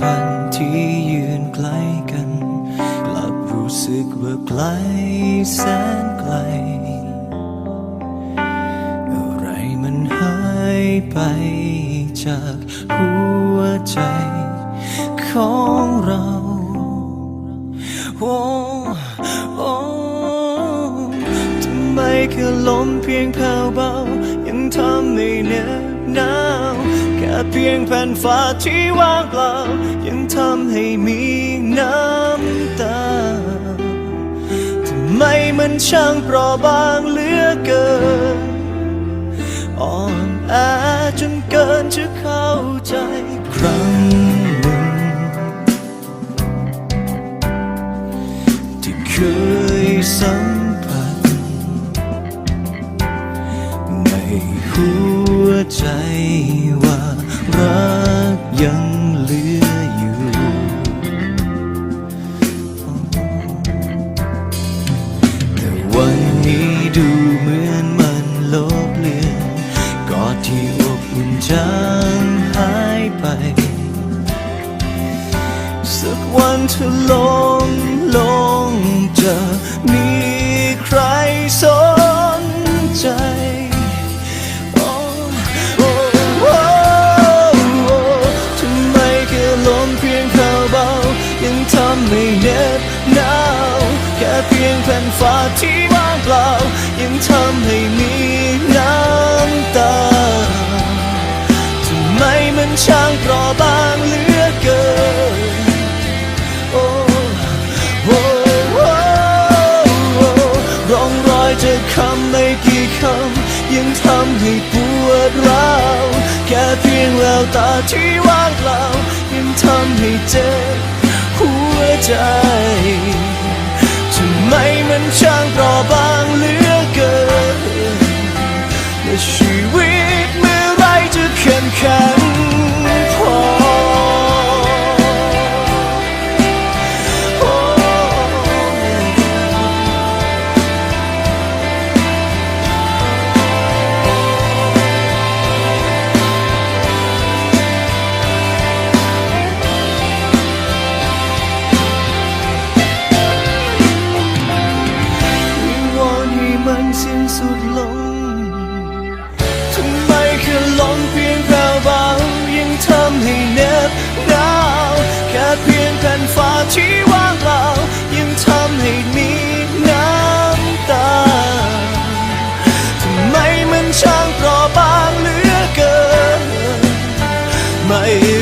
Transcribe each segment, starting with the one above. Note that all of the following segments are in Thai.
พันที่ยืนใกล้กัน กลับรู้สึกว่าไกลแสนไกล อะไรมันหายไปจากหัวใจของเราโอ้โอ้ทำไมแค่ลมเพียงแผ่วเบายังทำ พียงแผ่นฟ้าที่ว่างเปล่า ยังทำให้มีน้ำตา ทำไมมันช่างเปราะบางเหลือเกิน อ่อนแอจนเกินจะเข้าใจครั้งหนึ่ง ที่เคยสัมผัส ในหัวใจ รักยังเหลืออยู่ แต่วันนี้ดูเหมือนมันลบเลือนกอดที่อบอุ่นจางหายไป สักวันเธอลงาที่ว่างเปล่า ยังทำให้มีน้ำตาทำไมมันช่างเปราะบางเหลือเกินโอ้โอ้โอ้ร่องรอยจากคำไม่กี่คำยังทำให้ปวดร้าวแค่เพียงแววตาที่ว่างเปล่า ยังทำให้เจ็บหัวใจ ไม่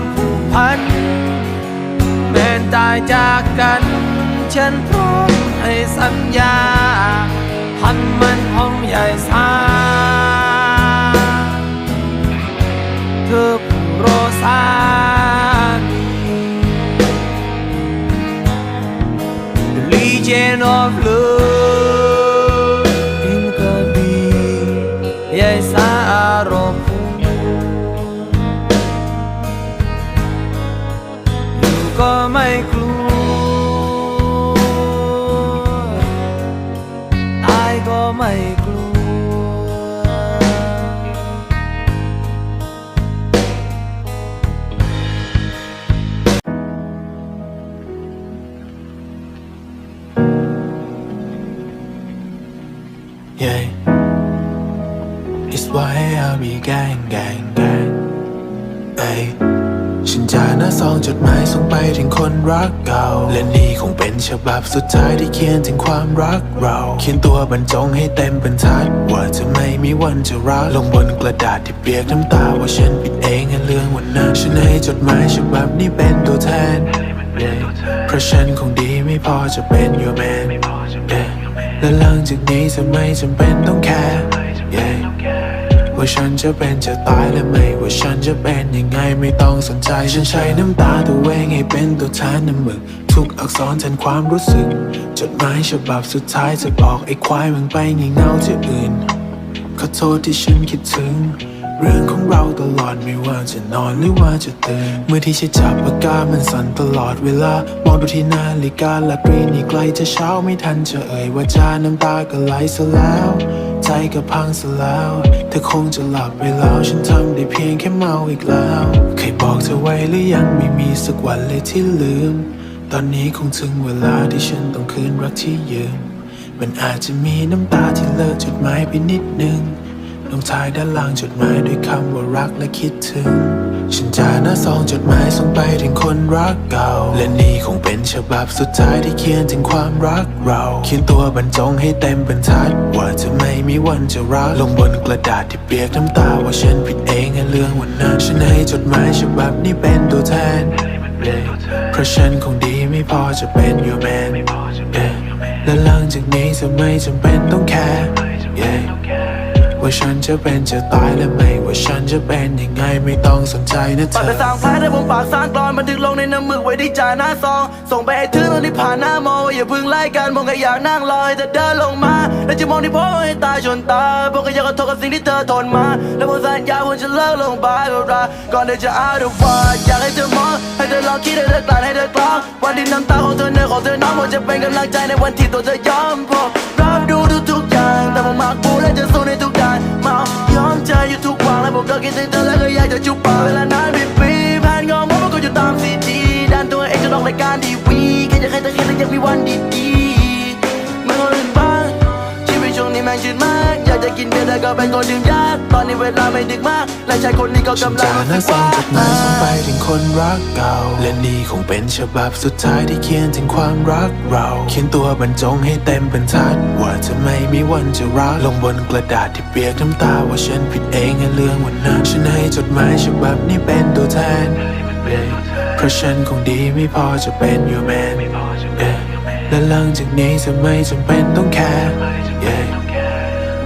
ความผูกพัน แม้ตายจากกัน ฉันพร้อมให้สัญญา พันมันของใหญ่สาเธอผู้รอสามี The Legion of Love ก็ไม่กลัว ตายก็ไม่ จะหน้าซองจดหมายส่งไปถึงคนรักเก่า และนี่คงเป็นฉบับสุดท้ายที่เขียนถึงความรักเรา เขียนตัวบรรจงให้เต็มบรรทัด ว่าจะไม่มีวันจะรัก ลงบนกระดาษที่เปียกน้ำตาว่าฉันผิดเองในเรื่องวันนั้นฉันให้จดหมายฉบับนี้เป็นตัวแทน เพราะฉันคงดีไม่พอจะเป็น your man และหลังจากนี้จะไม่จำเป็นต้องแคร์ ว่าฉันจะเป็นจะตายและไม่ ว่าฉันจะเป็นยังไงไม่ต้องสนใจ ฉันใช้น้ำตาตัวเองให้เป็นตัวแทนน้ำมึกทุกอักษรแทนความรู้สึก จดหมายฉบับสุดท้ายจะบอกไอ้ควายมึงไปงี่เง่าที่อื่น ขอโทษที่ฉันคิดถึง เรื่องของเราตลอดไม่ว่าจะนอนหรือว่าจะตื่น เมื่อที่ฉันจับปากกามันสั่นตลอดเวลา มองดูที่นาฬิกาละตรีนี่ใกล้จะเช้าไม่ทันจะเอ่ยว่าจาน้ำตาก็ไหลซะแล้ว ใจก็พังซะแล้ว เธอคงจะหลับไปแล้ว ฉันทำได้เพียงแค่เมาอีกแล้ว เคยบอกเธอไว้หรือยังไม่มีสักวันเลยที่ลืม ตอนนี้คงถึงเวลาที่ฉันต้องคืนรักที่ยืม มันอาจจะมีน้ำตาที่เลอะจดหมายไปนิดนึงลงท้ายด้านล่างจดหมายด้วยคำว่ารักและคิดถึง ฉันจะหน้าซองจดหมายส่งไปถึงคนรักเก่า และนี่คงเป็นฉบับสุดท้ายที่เขียนถึงความรักเราเขียนตัวบรรจงให้เต็มบรรทัด ว่าจะไม่มีวันจะรักลงบนกระดาษที่เปียกน้ำตาว่าฉันผิดเองในเรื่องวันนั้นฉันให้จดหมายฉบับนี้เป็นตัวแทน เพราะฉันคงดีไม่พอจะเป็น your man และหลังจากนี้จะไม่จำเป็นต้องแคร์ ว่าฉันจะเป็นจะตายและไม่ว่าฉันจะเป็นยังไงไม่ต้องสนใจนะเธอปากอไปสร้างแผลได้ผมปากสร้างกรอนบันทึกลงในน้ำมึกไว้ที่จ่าหน้าซอง ส่งไปให้ถึงตอนที่ผ่านหน้ามองอย่าพึ่งไล่กันมองแค่อยากนั่งรอให้เธอเดินลงมา แล้วจะมองที่พ่อให้ตายชนตายผมก็อยากขอโทษกับสิ่งที่เธอทนมา แล้วผมสัญญาว่าจะเลิกลงไปกับเราก่อนเธอจะอาดูว่าอยากให้เธอมองให้เธอลองคิดให้เธอกลั่นให้เธอกลองวันที่น้ำตาของเธอเนื้อของเธอน้องผมจะเป็นกำลังใจในวันที่ตัวเธอยอมพอรับดูทุกๆอย่างแต่ผมมากกูและจะสู้ใน ผมก็คิดถึงเธอแล้วก็อยากจะจุบปากเวลานานเป็นปีแผนงอมมันก็อยู่ตามซีดีดันตัวเองจนอองรายการทีวีแค่อยากให้เธอแค่อยากมีวันดีๆไม่คนอื่นบ้างชีวิตช่วงนี้แม่งชืดมาก จะกินเบียร์แต่ก็เป็นคนดื่มยากตอนนี้เวลาไม่ดึกมาก และชายคนนี้ก็กำลังจากรู้หน้าสึกซองว่าจดหมายส่งไปถึงคนรักเก่า และนี่คงเป็นฉบับสุดท้ายที่เขียนถึงความรักเรา เขียนตัวบรรจงให้เต็มบรรทัด ว่าจะไม่มีวันจะรัก ลงบนกระดาษที่เปียกน้ำตาว่าฉันผิดเองในเรื่องวันนั้นฉันให้จดหมายฉบับนี้เป็นตัวแทน เพราะฉันคงดีไม่พอจะเป็น your man yeah. และหลังจากนี้จะไม่จำเป็นต้องแคร์ yeah.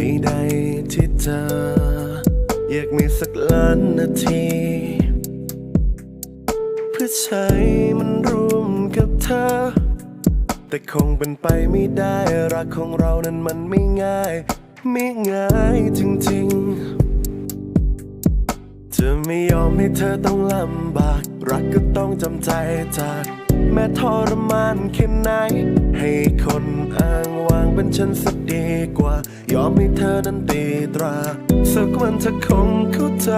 ใดๆที่เจออยากมีสักล้านนาที เพื่อใช้มันร่วมกับเธอ แต่คงเป็นไปไม่ได้ รักของเรานั้นมันไม่ง่าย ไม่ง่ายจริงๆ จะไม่ยอมให้เธอต้องลำบาก รักก็ต้องจำใจจาก แม้ทรมานแค่ไหน ให้คนอ้างวางเป็นฉันสักดีกว่า ยอมให้เธอนั้นตีตรา สักวันเธอคงเข้าใจ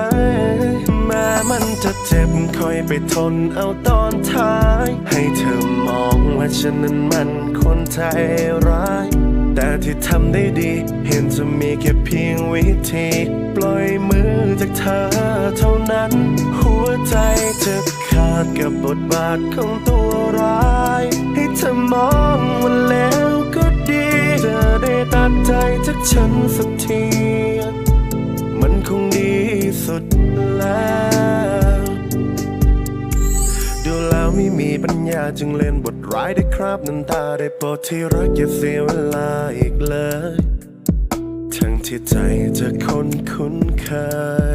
แม้มันจะเจ็บคอยไปทนเอาตอนท้าย ให้เธอมองว่าฉันนั้นมันคนใจร้ายแต่ที่ทำได้ดี เห็นจะมีแค่เพียงวิธี ปล่อยมือจากเธอเท่านั้น ใจจะขาดกับบทบาทของตัวร้าย ให้เธอมองว่าแล้วก็ดีจะได้ตัดใจจากฉันสักที มันคงดีสุดแล้ว ดูแล้วไม่มีปัญญาจึงเล่นบทร้ายได้ครับน้ำตาได้โปรดที่รักอย่าเสียเวลาอีกเลย ทั้งที่ใจจะคนคุ้นเค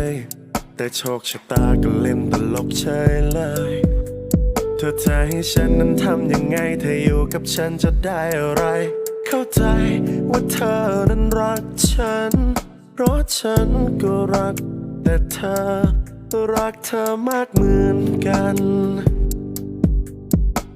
ย แต่โชคชะตาก็เล่นตลกเฉยเลย เธอจะให้ฉันนั้นทำยังไง เธออยู่กับฉันจะได้อะไร เข้าใจว่าเธอนั้นรักฉัน เพราะฉันก็รัก แต่เธอรักเธอมากเหมือนกัน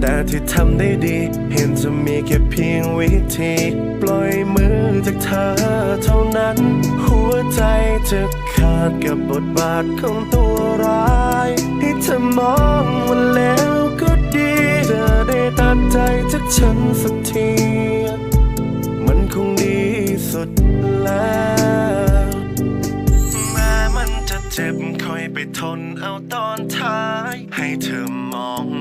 แต่ที่ทำได้ดี เห็นจะมีแค่เพียงวิธี ปล่อยมือจากเธอเท่านั้น หัวใจจะขาดกับบทบาทของตัวร้ายให้เธอมองว่าแล้วก็ดีจะได้ตัดใจจากฉันสักที มันคงดีสุดแล้วแม้มันจะเจ็บคอยไปทนเอาตอนท้าย